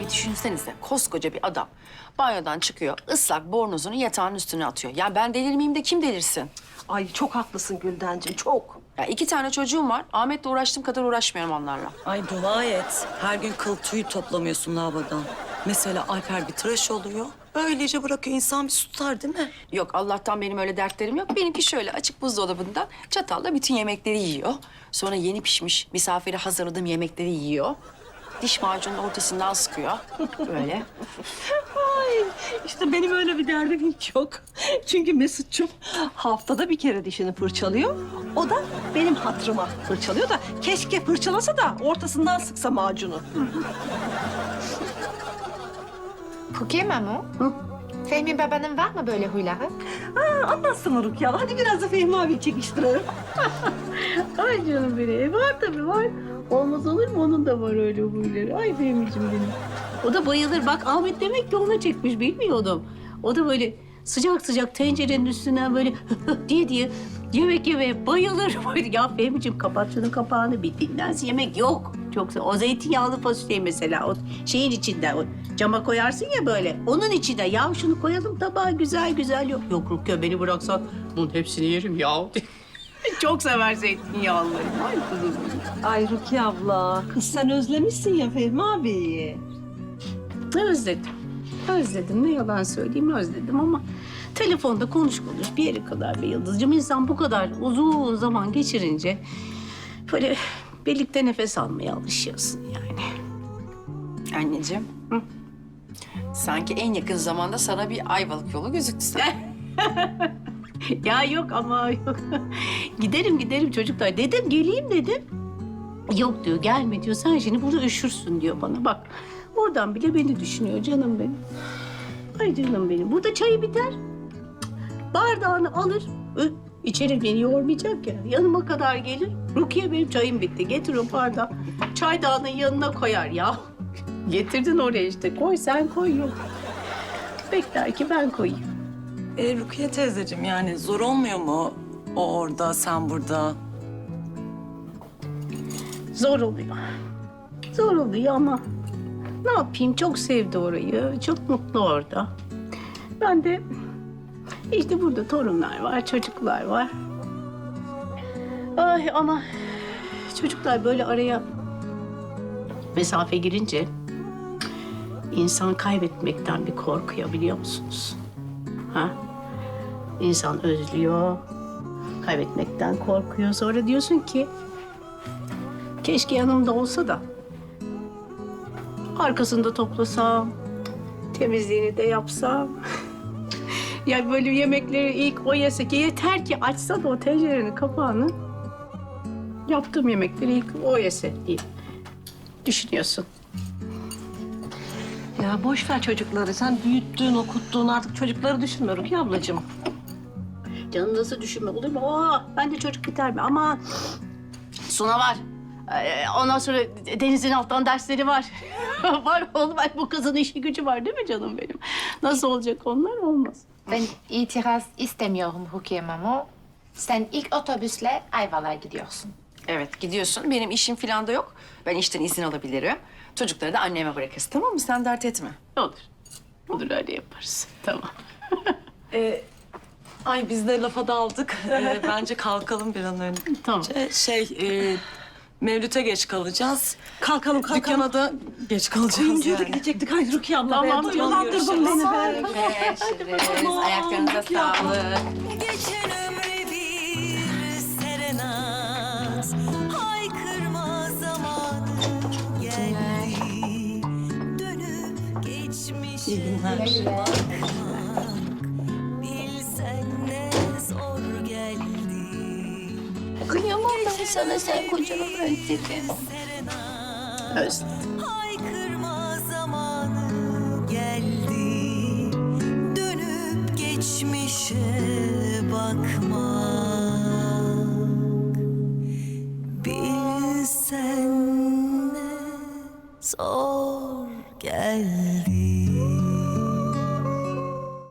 bir düşünsenize koskoca bir adam banyodan çıkıyor ıslak bornozunu yatağın üstüne atıyor. Ya ben delirmeyeyim de kim delirsin? Ay çok haklısın Güldencim çok. Ya iki tane çocuğum var. Ahmet'le uğraştığım kadar uğraşmıyorum onlarla. Ay dua et. Her gün kıl tüy toplamıyorsun lavabodan. Mesela Alper bir tıraş oluyor. Böylece bırakıyor insan bir tutar değil mi? Yok Allah'tan benim öyle dertlerim yok. Benimki şöyle açık buzdolabından çatalla bütün yemekleri yiyor. Sonra yeni pişmiş misafire hazırladığım yemekleri yiyor. Diş macunun ortasından sıkıyor. Böyle. Ay işte benim öyle bir derdim hiç yok. Çünkü Mesut'cum haftada bir kere dişini fırçalıyor. O da benim hatırıma fırçalıyor da keşke fırçalasa da ortasından sıksa macunu. Rukiye Mamo. Fehmi babanın var mı böyle huyları? Ha, anlatsana Rukiye abla. Hadi biraz da Fehmi abi çekiştirelim. Ay canım benim. Var tabii var. Olmaz olur mu? Onun da var öyle huyları. Ay Fehmi'cim benim. O da bayılır. Bak Ahmet demek ki ona çekmiş bilmiyordum. O da böyle sıcak sıcak tencerenin üstünden böyle diye diye yemek yemeye bayılır. ya Fehmi'cim kapat şunun kapağını bir dinlensin. Yemek yok. Çok o zeytinyağlı fasulye mesela o şeyin içinde o cama koyarsın ya böyle. Onun içinde ya şunu koyalım tabağa güzel güzel yok. Yok Rukiye beni bıraksan bunun hepsini yerim ya. Çok sever zeytinyağlıları. Ay benim. Ay Rukiye abla. Kız sen özlemişsin ya Fehmi abiyi. Özledim. Özledim. Ne yalan söyleyeyim özledim ama telefonda konuş konuş bir yere kadar be Yıldızcığım. insan bu kadar uzun zaman geçirince böyle birlikte nefes almaya alışıyorsun yani. Anneciğim. Hı? Sanki en yakın zamanda sana bir ayvalık yolu gözüktü sana. Ya yok ama yok. giderim giderim çocuklar. Dedim geleyim dedim. Yok diyor gelme diyor. Sen şimdi burada üşürsün diyor bana. Bak oradan bile beni düşünüyor canım benim. Ay canım benim. Burada çayı biter. Bardağını alır. Ö, içerir beni yormayacak ya. Yanıma kadar gelir. Rukiye benim çayım bitti. Getir o bardağı. Çaydağının yanına koyar ya. Getirdin oraya işte. Koy sen koy yok. Bekler ki ben koyayım. E, Rukiye teyzeciğim yani zor olmuyor mu? O orada, sen burada. Zor oluyor. Zor oluyor ama ne yapayım çok sevdi orayı. Çok mutlu orada. Ben de işte burada torunlar var, çocuklar var. Ay ama çocuklar böyle araya mesafe girince insan kaybetmekten bir korkuyor biliyor musunuz? Ha? İnsan özlüyor, kaybetmekten korkuyor. Sonra diyorsun ki Keşke yanımda olsa da arkasında toplasam, temizliğini de yapsam. ya böyle yemekleri ilk o yese ki yeter ki açsa da o tencerenin kapağını yaptığım yemekleri ilk o yese diye düşünüyorsun. Ya boş ver çocukları. Sen büyüttün, okuttun artık çocukları düşünme Rukiye ablacığım. Canım nasıl düşünme olur mu? Oo, ben de çocuk biter mi? Ama Suna var. Ee, ondan sonra Deniz'in alttan dersleri var. var oğlum. Ay, bu kızın işi gücü var değil mi canım benim? Nasıl olacak onlar? Olmaz. Ben itiraz istemiyorum Rukiye Mamo. Sen ilk otobüsle Ayvalık'a gidiyorsun. Evet gidiyorsun. Benim işim falan da yok. Ben işten izin alabilirim. Çocukları da anneme bırakırsın tamam mı? Sen dert etme. Olur. Olur öyle yaparız. Tamam. E, ay biz de lafa daldık. E, bence kalkalım bir an önce. Tamam. Şey, e, Mevlüt'e geç kalacağız. Kalkalım kalkalım. Dükkana da geç kalacağız Kuyumcuya da yani. gidecektik. Haydi Rukiye abla. Tamam, be. tamam, Dolandırdın beni be. Görüşürüz. Ayaklarınıza sağlık. Geçen ömre bir serenaz Haykırma zamanı geldi Dönüp geçmişe bakmak Bilsen sana sen kocanı özledim. Özledim. Haykırma zamanı geldi Dönüp geçmişe bakmak Bilsen ne zor geldi